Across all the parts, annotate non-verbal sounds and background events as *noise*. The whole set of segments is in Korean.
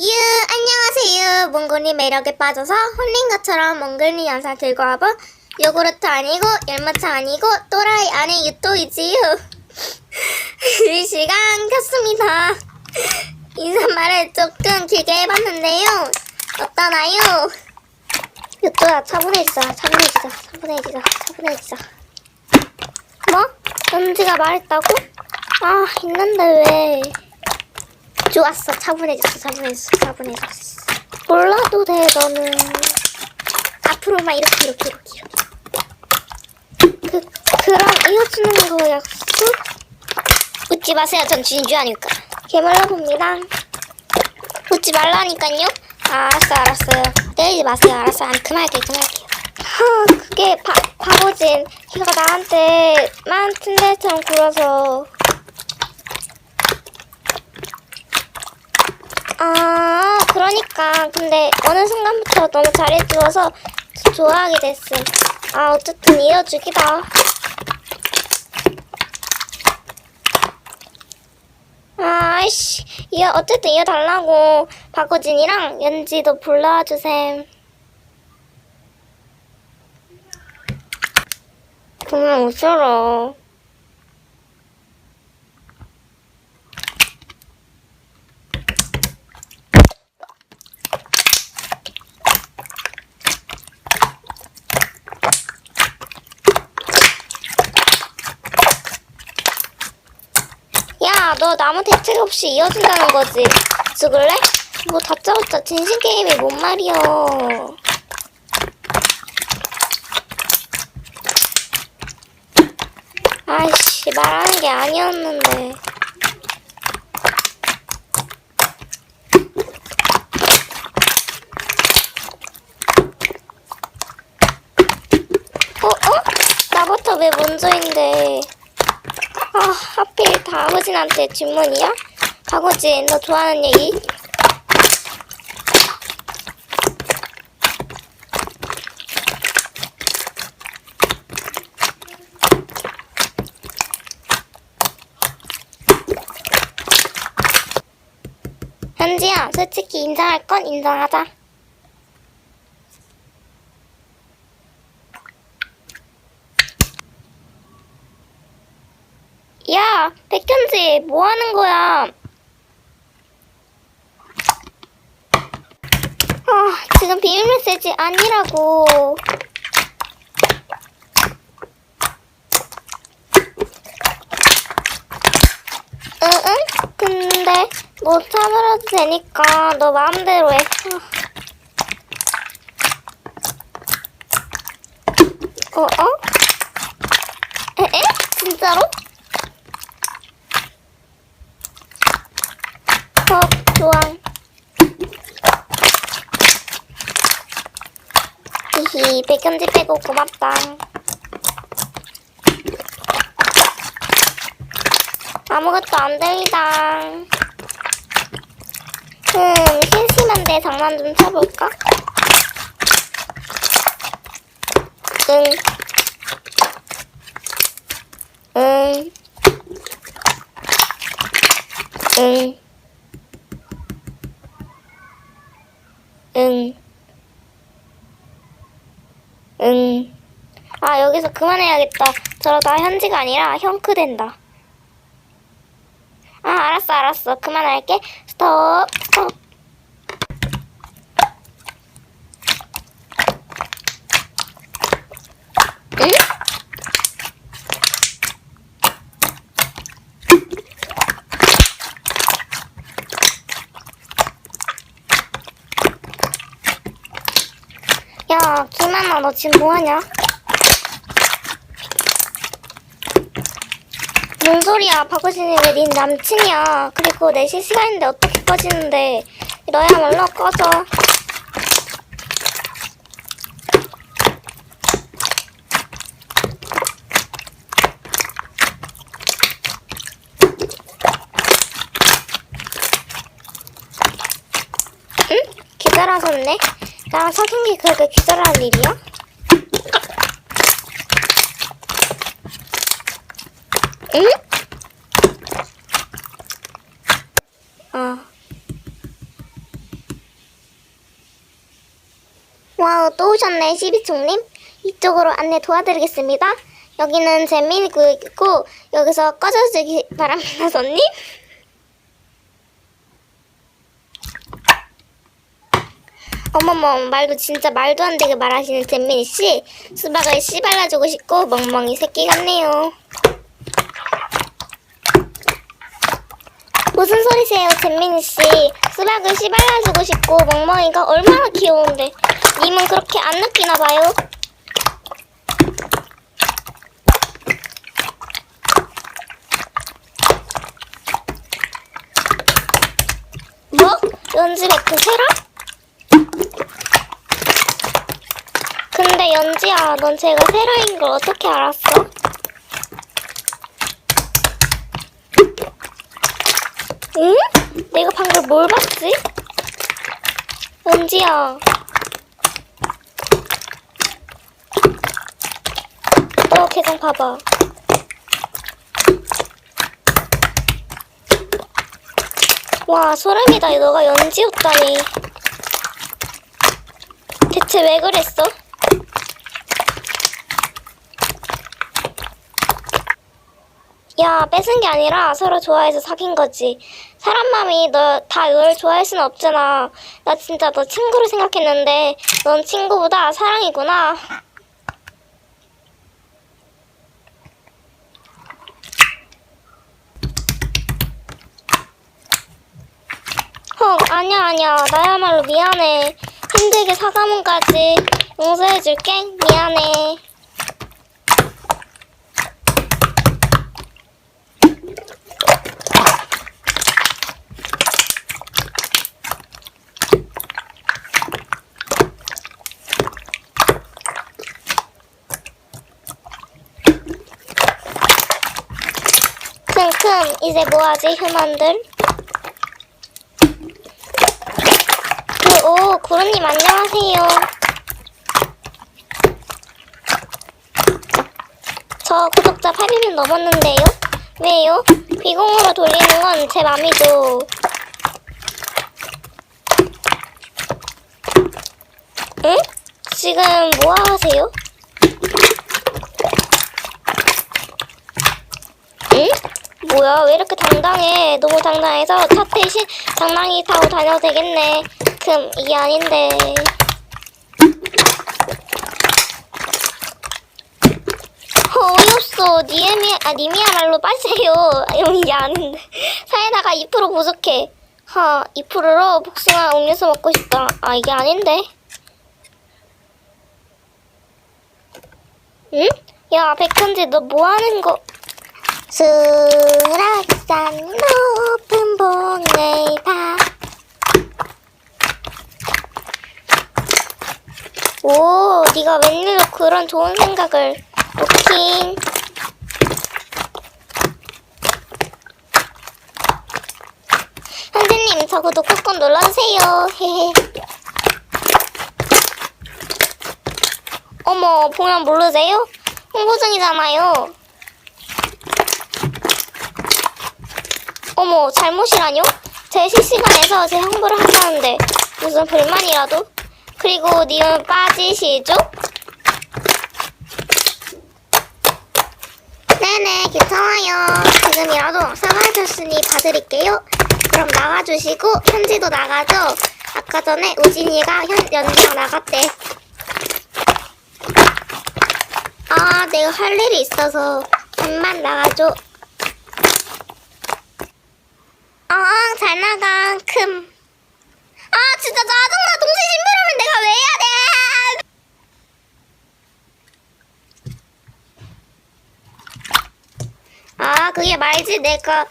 유유 안녕하세요. 몽골이 매력에 빠져서 홀린 것처럼 몽골이 영상 들고 와본 요구르트 아니고 열마차 아니고 또라이 안에 유토이지요. *laughs* 이 시간 켰습니다. *laughs* 인사말을 조금 길게 해봤는데요. 어떠나요? 유토야 차분해지자. 차분해지자. 차분해지자. 차분해지자. 뭐? 연지가 말했다고? 아 있는데 왜 좋았어. 차분해졌어 차분해졌어 차분해졌어. 몰라도 돼 너는. 앞으로만 이렇게 이렇게 이렇게 이렇게. 그, 그럼 이어주는 거 약속? 웃지 마세요. 전 진주 아니까. 개말라 봅니다. 웃지 말라니까요. 아, 알았어 알았어요 때리지 마세요. 알았어. 아니 그만할게요 그만할게요. 하 그게 바, 바보진 걔가 나한테 만 틴데처럼 굴어서 아, 그러니까. 근데 어느 순간부터 너무 잘해주어서 좋아하게 됐음. 아, 어쨌든 이어주기다. 아이씨, 이어, 어쨌든 이어달라고. 박우진이랑 연지도 불러주셈. 그만 웃어라. 야, 너 나무 대책 없이 이어준다는 거지? 죽을래? 뭐 다짜고짜 진심 게임이 뭔 말이여? 아이씨, 말하는 게 아니었는데. 어, 어? 나부터 왜 먼저인데? 아, 하필 다 아버지한테 질문이야? 아버지, 너 좋아하는 얘기? 현지야, 솔직히 인정할 건 인정하자. 야, 백현지, 뭐 하는 거야? 아, 지금 비밀 메시지 아니라고. 응, 응? 근데 못 참으려도 되니까 너 마음대로 해. 어, 어? 에? 에? 진짜로? 어, 좋아. 히히, 백현지 빼고 고맙다. 아무것도 안 들리다. 음, 심심한데 장난 좀 쳐볼까? 응. 응. 응. 응. 응. 아, 여기서 그만해야겠다. 저러다 현지가 아니라 형크 된다. 아, 알았어, 알았어. 그만할게. 스톱, 스톱. 응? 야, 김하나, 너 지금 뭐하냐? 뭔 소리야, 박우진이 왜네 남친이야? 그리고 4시 시간인데 어떻게 꺼지는데? 너야말로 꺼져. 응? 기다려섰네? 나랑 사귄 게 그렇게 기다릴 일이야? 응? 어. 와우, 또 오셨네, 시비총님. 이쪽으로 안내 도와드리겠습니다. 여기는 재민이 구역이고, 여기서 꺼져주기 바랍니다, 손님. 어머머, 말도 진짜 말도 안 되게 말하시는 잼민이 씨. 수박을 씨발라주고 싶고, 멍멍이 새끼 같네요. 무슨 소리세요, 잼민이 씨? 수박을 씨발라주고 싶고, 멍멍이가 얼마나 귀여운데. 님은 그렇게 안 느끼나 봐요? 뭐? 연지 백크 세라? 근데 연지야, 넌 제가 세라인 걸 어떻게 알았어? 응? 내가 방금 뭘 봤지? 연지야. 너 계정 봐봐. 와, 소름이다. 너가 연지였다니. 대체 왜 그랬어? 야, 뺏은 게 아니라 서로 좋아해서 사귄 거지. 사람 마음이 너 다 널 좋아할 순 없잖아. 나 진짜 너 친구로 생각했는데 넌 친구보다 사랑이구나. 헉, 아니야, 아니야. 나야말로 미안해. 힘들게 사과문까지 용서해줄게. 미안해. 큼큼 이제 뭐하지 휴먼들? 그, 오 구루님 안녕하세요. 저 구독자 800명 넘었는데요? 왜요? 비공으로 돌리는 건 제 맘이죠. 응? 지금 뭐 하세요? 응? 뭐야? 왜 이렇게 당당해? 너무 당당해서 차 대신 장난기 타고 다녀도 되겠네. 금 이게 아닌데. 어, 어이없어. 니엠이 아 님이야말로 빠세요. *laughs* 이게 아닌데. 사이다가 2% 부족해. 하 2%로 복숭아 음료수 먹고 싶다. 아 이게 아닌데? 응? 야 백현지 너 뭐하는 거 수락산 높은 봉을 다. 오, 네가 웬일로 그런 좋은 생각을. 오킹. 현재님, 저 구독 꾹꾹 눌러주세요. *laughs* 어머, 보면 모르세요? 홍보 중이잖아요. 어머, 잘못이라뇨? 제 실시간에서 제 홍보를 한다는데 무슨 불만이라도? 그리고 님은 빠지시죠? 네네, 괜찮아요. 지금이라도 사과하셨으니 봐드릴게요. 그럼 나가주시고 현지도 나가죠? 아까 전에 우진이가 현, 연지랑 나갔대. 아, 내가 할 일이 있어서 잠만 나가줘. 아, 잘 나가. 큼. 아, 진짜 짜증나. 동시 신부라면 내가 왜 해야 돼? 아, 그게 말지. 내가.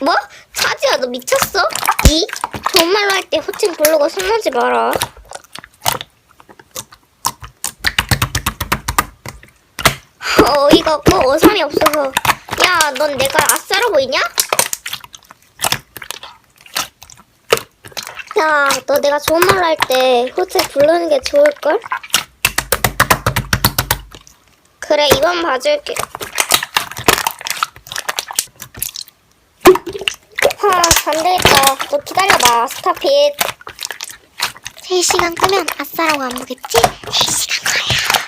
뭐? 차지야, 너 미쳤어? 이? 좋은 말로 할 때 호칭 부르고 숨하지 마라. 어이가 없고 어삼이 없어서 야 넌 내가 아싸로 보이냐? 야 너 내가 좋은 말로 할때 호텔 부르는 게 좋을걸? 그래 이번 봐줄게 하 안되겠다 너 기다려봐, 스타핏. 3시간 끄면 아싸라고 안 보겠지? 3시간